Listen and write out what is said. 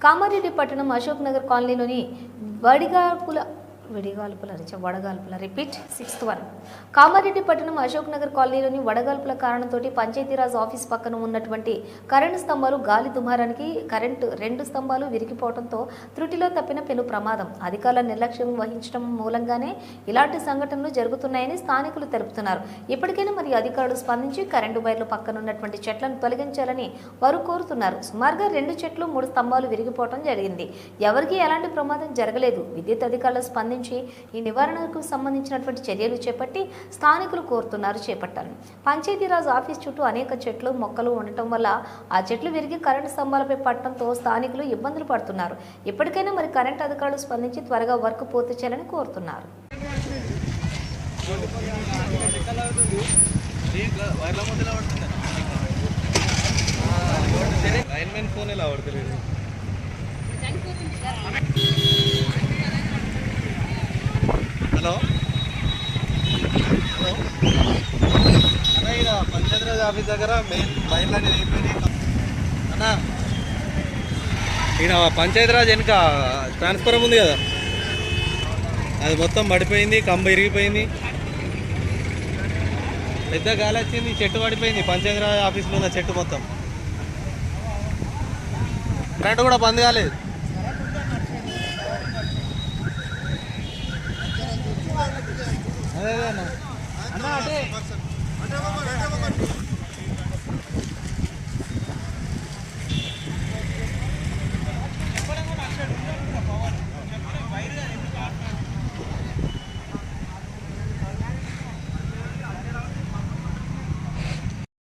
కామారెడ్డి పట్టణం అశోక్ నగర్ కాలనీలోని వడిగాపుల విడిగాల్పుల రిచ వడగాల్పుల. Repeat sixth one. కామారెడ్డి పట్టణం అశోక్ నగర్ కాలనీలోని వడగాల్పుల కారణంతో పంచాయతీరాజ్ ఆఫీస్ పక్కన ఉన్నటువంటి కరెంటు స్తంభాలు గాలి దుమారానికి కరెంటు రెండు స్తంభాలు విరిగిపోవడంతో త్రుటిలో తప్పిన పెను ప్రమాదం. అధికారుల నిర్లక్ష్యం వహించడం మూలంగానే ఇలాంటి సంఘటనలు జరుగుతున్నాయని స్థానికులు తెలుపుతున్నారు. ఇప్పటికైనా మరి అధికారులు స్పందించి కరెంటు వైర్లు పక్కన ఉన్నటువంటి చెట్లను తొలగించాలని వారు కోరుతున్నారు. సుమారుగా రెండు చెట్లు మూడు స్తంభాలు విరిగిపోవడం జరిగింది. ఎవరికీ ఎలాంటి ప్రమాదం జరగలేదు. విద్యుత్ అధికారులు స్పందించి ఈ నివారణకు సంబంధించినటువంటి చర్యలు చేపట్టి స్థానికులు కోరుతున్నారు చేపట్టాలని. పంచాయతీరాజ్ ఆఫీస్ చుట్టూ అనేక చెట్లు మొక్కలు ఉండటం వల్ల ఆ చెట్లు విరిగి కరెంటు స్తంభాలపై పట్టడంతో స్థానికులు ఇబ్బందులు పడుతున్నారు. ఇప్పటికైనా మరి కరెంటు అధికారులు స్పందించి త్వరగా వర్క్ పూర్తి చేయాలని కోరుతున్నారు. లైన్మెన్ ఫోన్ ఎలా పడుతుంది హలో హలో అన్న ఇక్కడ పంచాయతీరాజ్ ఆఫీస్ దగ్గర మెయిన్ లైన్ అనేది అయిపోయింది అన్న ఇక్కడ పంచాయతీరాజ్ వెనుక ట్రాన్స్ఫారం ఉంది కదా? అది మొత్తం పడిపోయింది కంబ ఇరిగిపోయింది. పెద్ద గాలి వచ్చింది చెట్టు పడిపోయింది. పంచాయతీరాజ్ ఆఫీస్లో ఉన్న చెట్టు మొత్తం. కరెంట్ కూడా బంద్ కాలేదు. అదే అదే అన్న. అంటే. అంటే